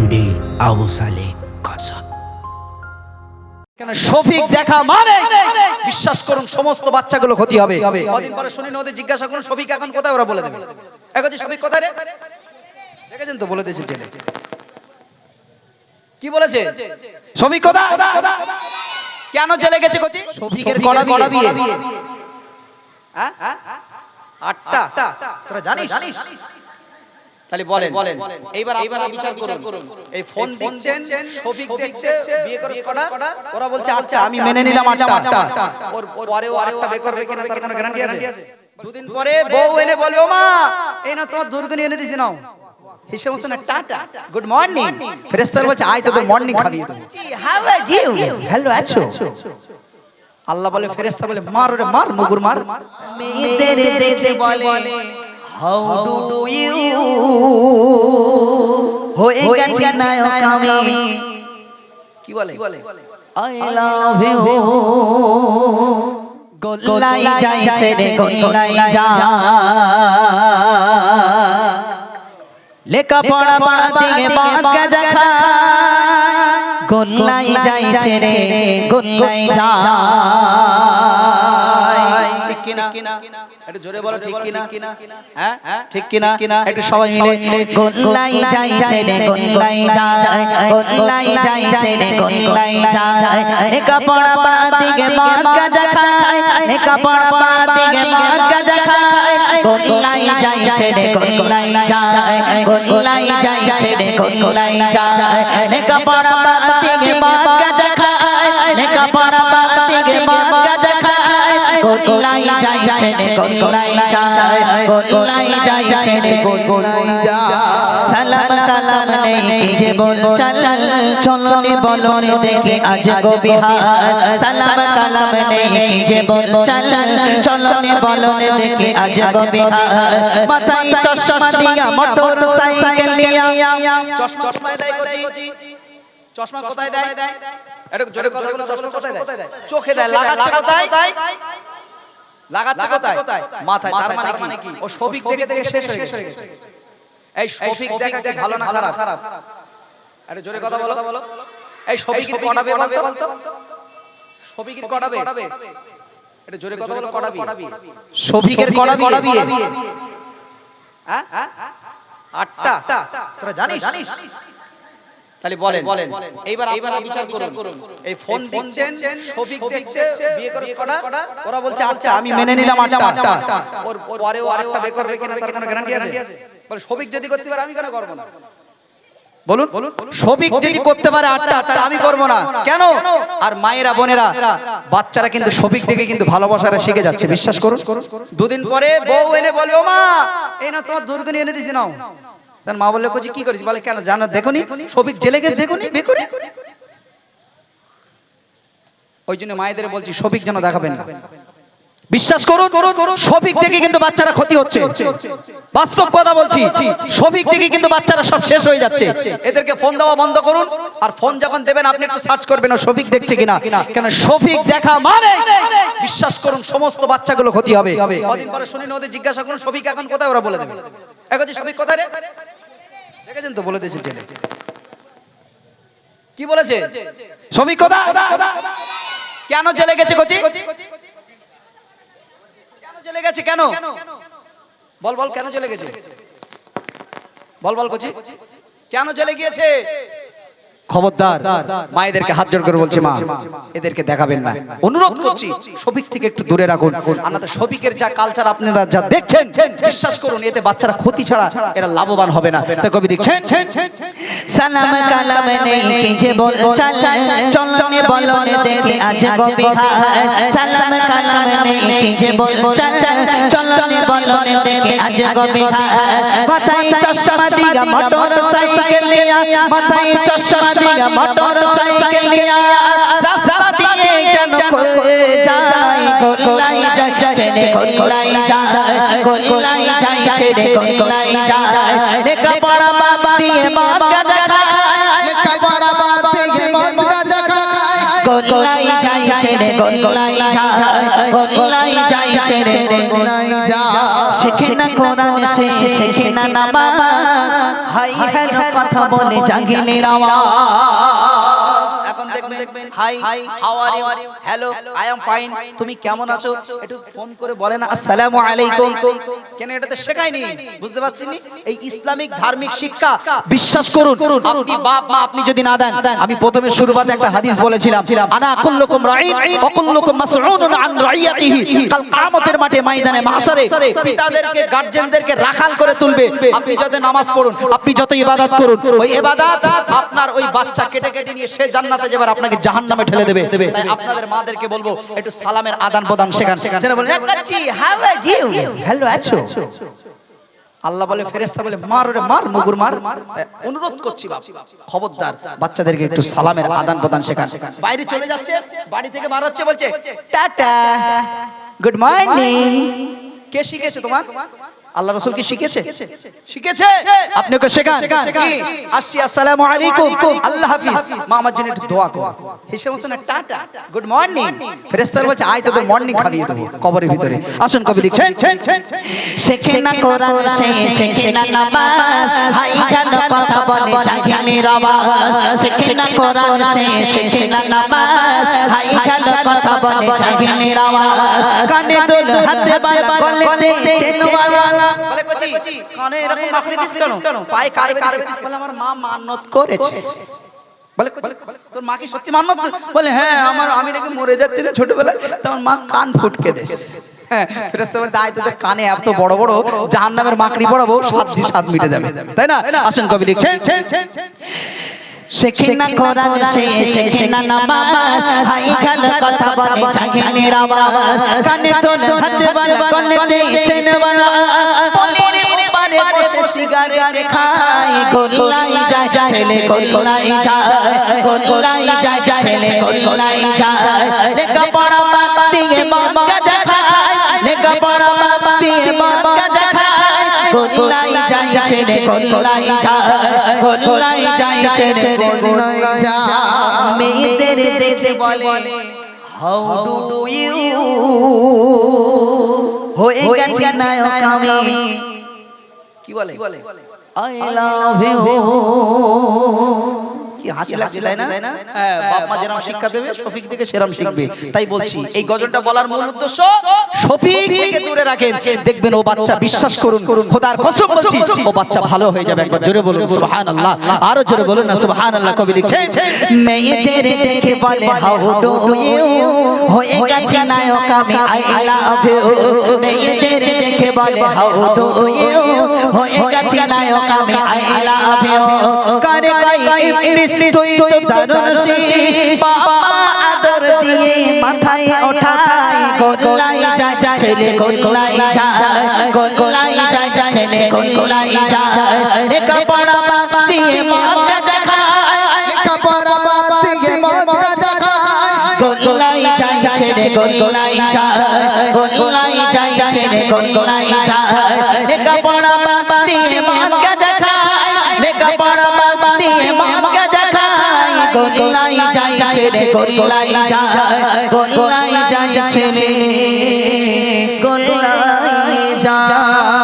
MD Abu সালে কাসাব কেন শফিক দেখা মানে? বিশ্বাস করুন সমস্ত বাচ্চাগুলো ক্ষতি হবে। কদিন পরে শুনি ওদের জিজ্ঞাসা করুন শফিক এখন কোথায়? ওরা বলে দেবে। এখন শফিক কোথায় রে? দেখেছেন তো বলে দিয়েছে জেলে। কি বলেছে? শফিক কোথায়? কেন জেলে গেছে কোচি? শফিকের কড়া বিয়ে। হ্যাঁ? আটটা। তোরা জানিস জানিস? তাহলে বলেন বলেন। এইবার এইবার বিচার করুন। এই ফোন দিচ্ছেন শফিক দেখছে বিয়ে করে। কটা ওরা বলছে আচ্ছা আমি মেনে নিলাম আটটা। ওর পরেও আরেকটা বিয়ে করবে কিনা তার কোনো গ্যারান্টি আছে? দুদিন পরে বউ এনে বলবে মা এই না তোমার দুর্গনি এনে দিছি নাও। না টাটা গুড মর্নিং ফেরেস্তার বলছে আয় তোদের মর্নিং খাবিয়ে দেবো। হাউ আর ইউ হ্যালো আছো? আল্লাহ বলে ফেরেস্তা বলে মার ওরে মার মুগুর মার। মেয়েদের দেখে বলে হাউ ডু ইউ? হয়ে গেছে নায়ক আমি। কি বলে? I love you. গোল্লাই যাইছে রে গোল্লাই যা। লেখা পড়া বাদিয়ে বাগা জাখা গোল্লাই যাইছে রে গোল্লাই যা। ঠিক কিনা? একটু জোরে বলো ঠিক কিনা হ্যাঁ ঠিক কিনা একটু সবাই মিলে গোল্লাই যাইছে রে গোল্লাই যায় গোল্লাই যাইছে রে গোল্লাই যায় লেখা পড়া বাদিয়ে বাগা জাখা লেখা পড়া বাদিয়ে বাগা জাখা গোল্লাই যাইছে রে গোল্লাই যায় গোল্লাই যাইছে রে গোল্লাই যায় লেখা পড়া বাদিয়ে বাগা গোল্লাই যাইছে রে গোল্লাই যায় গোল্লাই যাইছে রে গোল্লাই যায় সালাম কালাম নেই যে বল চল চলনে বলনে দেখে আজ গো বিহার সালাম কালাম নেই যে বল চল চলনে বলনে দেখে আজ গো বিহার মাথায় চশমা দিয়া মোটর সাইকেল নিয়া চশমা চশমা দেয় কোচি চশমা কোথায় দেয় একটু জোরে কথা চশমা কোথায় দেয় চোখে দেয় লাগাচ্ছে কোথায় লাগাচ্ছে কোথায়? মাথায় তার মানে কি? ও শফিক দেখে দেখে শেষ হয়ে গেছে। এই শফিক দেখা কি ভালো না খারাপ? আরে জোরে কথা বলো। বলো। এই শফিকের কটাবে বলতো? শফিকের কটাবে এটা জোরে কথা বলো কটাবি শফিকের কটাবি হ্যাঁ? আটটা। তোরা জানিস? জানিস? তাহলে বলেন বলেন। এইবার এইবার বিচার করুন। এই ফোন দিচ্ছেন শফিক দেখছে বিয়ে করে। কটা ওরা বলছে আচ্ছা আমি মেনে নিলাম আটটা। ওর পরেও আরেকটা বিয়ে করবে কিনা তার কোনো গ্যারান্টি আছে? বলে শফিক যদি করতে পারে আমি কেন করব না? বলুন শফিক যদি করতে পারে আটটা তাহলে আমি করব না। কেন? আর মায়েরা বোনেরা বাচ্চারা কিন্তু শফিক দেখে কিন্তু ভালোবাসাটা শিখে যাচ্ছে বিশ্বাস করুন। দুদিন পরে বউ এনে বলে ও মা এই না তোমার দুর্গনি এনে দিছি নাও। তার মা বললে, কচি, কি করিস? বলে, কেন জানো, দেখুনি? শফিক জেলে গেছে, দেখুনি? বেকুরে ওই জন্য মায়েদের বলছি শফিক যেন দেখাবেন না। বিশ্বাস করুন শফিক থেকে কিন্তু বাচ্চারা ক্ষতি হচ্ছে। বাস্তব কথা বলছি শফিক থেকে কিন্তু বাচ্চারা সব শেষ হয়ে যাচ্ছে। এদেরকে ফোন দেওয়া বন্ধ করুন, আর ফোন যখন দেবেন, আপনি একটু সার্চ করবেন শফিক দেখছে কিনা। কেন শফিক দেখা মানে? বিশ্বাস করুন, সমস্ত বাচ্চাগুলো ক্ষতি হবে। কদিন পরে শুনি না ওদের জিজ্ঞাসা করুন শফিক এখন কোথায়? ওরা বলে দেবে। এখন যে শফিক কোথায় রে? দেখেছেন তো বলে দিয়েছে ছেলে কি বলেছে? কোথায় কেন জেলে গেছে কোচি? কেন চলে গেছে? কেন? বল বল কেন চলে গেছে? বল বল কোচি। কেন চলে গিয়েছে? খবরদার, মায়েদেরকে হাত জোর করে বলছে মা, এদেরকে দেখাবেন না। অনুরোধ করছি, শফিক থেকে একটু দূরে রাখুন। তো শফিকের যা কালচার আপনারা যা দেখছেন, বিশ্বাস করুন, এতে বাচ্চারা ক্ষতি ছাড়া এরা লাভবান হবে না। তো কবি দেখছেন সালাম কালাম নেই কি যে বল চল চলনে বলনে দেখে আজ বিহার। সালাম কালাম নেই কি যে বল চল চলনে বলনে দেখে আজ গো মাথায় চশমা দিয়া মোটর সাইকেল নিয়া মাথায় চশমা দিয়া মোটর সাইকেল নিয়া। রাস্তা দিয়ে যেন কই যায় গোলাই যায় ছেড়ে গোলাই যায় গোলাই যায় ছেড়ে গোলাই যায়। লেখা পড়া বাবা দিয়ে বাবা দেখা লেখাপড়া বাদ দিয়ে মদ গাঁজা খায়। গোলাই রে গোলাই যায় গোলাই যাইছে রে গোলাই যা শেখে না কোরআন সে শেখে না নামাজ। হাই হ্যালো কথা বলে জাগিনের আওয়াজ। এখন দেখবেন hi how are you hello I am fine তুমি কেমন আছো? একটু ফোন করে বলে না আসসালামু আলাইকুম। কেন এটা তো শেখায়নি। বুঝতে পারছেন? এই ইসলামিক ধার্মিক শিক্ষা বিশ্বাস করুন। আপনি বাপ মা আপনি যদি না দেন আমি প্রথমে শুরুতে একটা হাদিস বলেছিলাম। আনা কুল্লুকুম রাঈন ওয়া কুল্লুকুম আন রাইয়াতিহি কাল কিয়ামতের মাঠে ময়দানে মাহশারে পিতাদেরকে গার্জিয়ানদেরকে রাখাল করে তুলবে। আপনি যত নামাজ পড়ুন আপনি যত ইবাদত করুন ওই ইবাদত আপনার ওই বাচ্চা কেটে কেটে নিয়ে সে জান্নাতে যাবার আপনাকে জাহান্নামে ঠেলে দেবে। তাই আপনাদের মাদেরকে বলব একটু সালামের আদান প্রদান শেখান। যেন বলেন কাচ্চি হাউ আর ইউ হ্যালো আছো? আল্লাহ বলে ফেরেশতা বলে মার ওরে মার মুগুর মার। অনুরোধ করছি বাপ খবরদার বাচ্চাদেরকে একটু সালামের আদান প্রদান শেখান। বাইরে চলে যাচ্ছে বাড়ি থেকে বার হচ্ছে বলছে টাটা গুড মর্নিং কে শিখেছে তোমার? আল্লাহ রসুল কি শিখেছে? শিখেছে। আপনি ওকে শেখান। কি? আসি আসসালামু আলাইকুম। আল্লাহ হাফিজ। মা আমার জন্য একটু দোয়া করো। এই সমস্ত না টাটা। গুড মর্নিং ফেরেশতারা বলছে আয় তোদের মর্নিং খাইয়ে দেবো কবরের ভিতরে। আসুন কবি লিখছেন। শেখে না কোরআন সে শেখে না নামাজ। হাই হ্যালো কথা বলে জাগিনের আওয়াজ। শেখে না কোরআন সে শেখে না নামাজ। হাই হ্যালো কথা বলে জাগিনের আওয়াজ। কানে দোল হাতে বালা গলেতে চেনওয়ালা বলে কচি কানে এরকম মাখড়ি দিস কেন? পায়ে কারে দিস বলে আমার মা মান্নত করেছে। বলে তোর মা কি সত্যি মান্নত? বলে হ্যাঁ আমার আমি নাকি মরে যাচ্ছি না ছোটবেলায়। তো আমার মা কান ফুটকে দেশ। হ্যাঁ ফেরেশতা বলে তাই তোদের কানে এত বড় বড় জাহান্নামের মাকড়ি পড়াবো সাত দিয়ে সাত মিটে যাবে। তাই না? আসেন কবি লিখছেন। শেখে না কোরআন সে শেখে না নামাজ হাই হ্যালো কথা বলে জাগিনের আওয়াজ। কানে দোল হাতে বালা। গলেতে চেনওয়ালা পলের উপারে বসে সিগারেট খায়। গোল্লাই যায় ছেলে গোল্লাই যায়। গোল্লাই যায় ছেলে গোল্লাই যায়। লেখা পড়া বাপ গোল্লাই যায় ছেলে গোল্লাই যায় গোল্লাই যায় ছেলে গোল্লাই যায় মেয়েদের দেখে বলে হাউ ডু ইউ হয়ে গেছে নায়ক আমি। কি বলে? আই লাভ ইউ কি হাসি লাগছে তাই না? হ্যাঁ বাপ মা যেরকম শিক্ষা দেবে শফিক থেকে সেরকম শিখবে। তাই বলছি এই গজলটা বলার মূল উদ্দেশ্য শফিক থেকে দূরে রাখেন দেখবেন ও বাচ্চা বিশ্বাস করুন করুন। খোদার কসম বলছি ও বাচ্চা ভালো হয়ে যাবে একবার জোরে বলুন সুবহানাল্লাহ। আরও জোরে বলুন না সুবহানাল্লাহ কবি লিখছে মেয়েদের দেখে বলে হাউ ডু ইউ? হয়ে গেছে নায়ক আমি আই লাভ ইউ। মেয়েদের দেখে বলে হাউ ডু ইউ? হয়ে গেছে নায়ক আমি আই কানে গাই ইবলিস তুই তো দারুণ শিস। বাবা আদর দিয়ে মাথায় ওঠাই গোলাই যায়, ছেলে গোলাই যায় গোলাই যায়, ছেলে গোলাই যায়। লেখা পড়া দিয়ে মন গাজা খায় লেখাপড়া বাদ দিয়ে মদ গাঁজা খায়। গোলাই যায়, ছেলে গোলাই যায় গোলাই যায়, ছেলে গোলাই যায়। লেখা পড়া দিয়ে খায় গোলাই যায় ছেলে গোলাই যায় গোলাই যায় ছেলে গোলাই যায়।